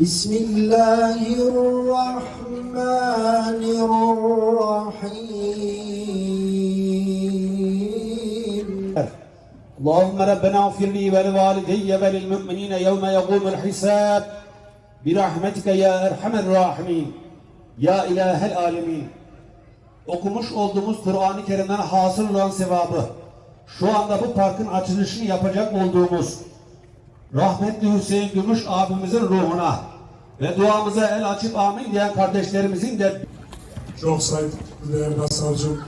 بسم الله الرحمن الرحيم اللهم ربنا اغفر لي ولوالدي وللمؤمنين يوم يقوم الحساب برحمتك يا ارحم الراحمين ya ilahel alemin okumuş olduğumuz Kur'an-ı Kerim'den hasıl olan sevabı şu anda bu parkın açılışını yapacak olduğumuz rahmetli Hüseyin Gümüş abimizin ruhuna ve duamıza el açıp amin diyen kardeşlerimizin de Çok saygıdeğer başsavcım,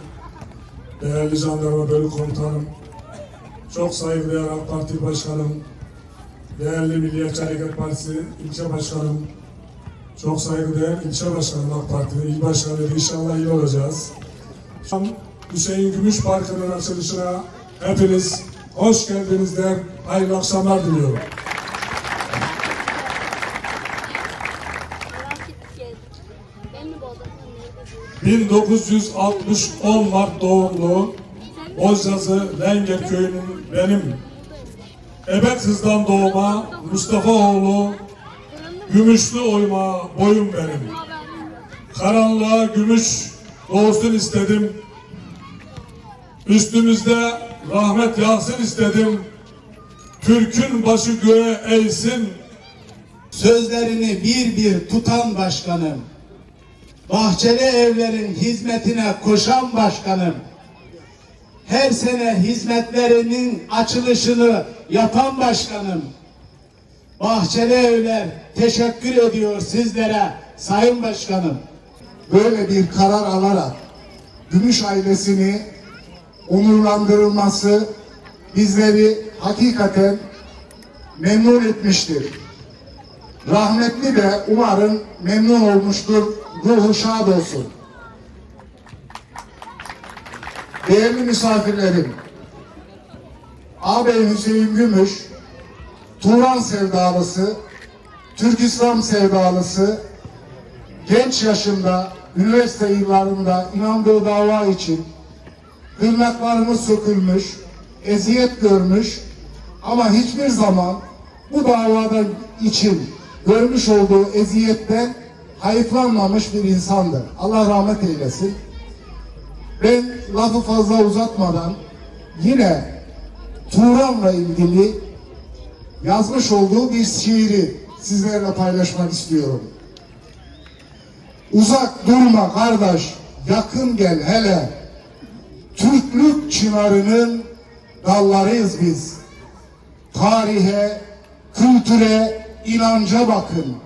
değerli jandarma bölük komutanım, çok saygıdeğer AK Parti başkanım, değerli Milliyetçi Hareket Partisi ilçe başkanım, çok saygıdeğer ilçe başkanım AK Parti'nin il başkanı inşallah iyi olacağız. Hüseyin Gümüş Parkı'nın açılışına hepiniz hoş geldiniz der, hayırlı akşamlar diliyorum. 1960 10 Mart doğumlu Bozcazı Lenger köyünün benim Evet hızdan doğma Mustafa oğlu Gümüşlü oyma boyum benim. Karanlığa gümüş doğsun istedim. Üstümüzde rahmet yağsın istedim. Türk'ün başı göğe eğsin. Sözlerini bir bir tutan başkanım. Bahçeli evlerin hizmetine koşan başkanım. Her sene hizmetlerinin açılışını yapan başkanım. Bahçeli Evler teşekkür ediyor sizlere sayın başkanım. böyle bir karar alarak Gümüş ailesini onurlandırılması bizleri hakikaten memnun etmiştir. Rahmetli de umarım memnun olmuştur. Ruhu şad olsun. Değerli misafirlerim, ağabey Hüseyin Gümüş, Turan sevdalısı, Türk İslam sevdalısı, genç yaşında, üniversite yıllarında inandığı dava için tırnaklarını sökülmüş, eziyet görmüş ama hiçbir zaman bu davada için görmüş olduğu eziyetten hayıflanmamış bir insandır. Allah rahmet eylesin. Ben lafı fazla uzatmadan yine Turan'la ilgili yazmış olduğu bir şiiri sizlerle paylaşmak istiyorum. Uzak durma kardeş, yakın gel hele. Türklük çınarının dallarıyız biz. Tarihe, kültüre, inanca bakın.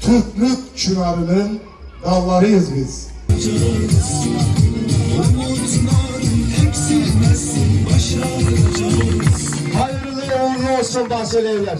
Türklük çınarının dallarıyız biz. Hayırlı uğurlu olsun Bahçeli Evler.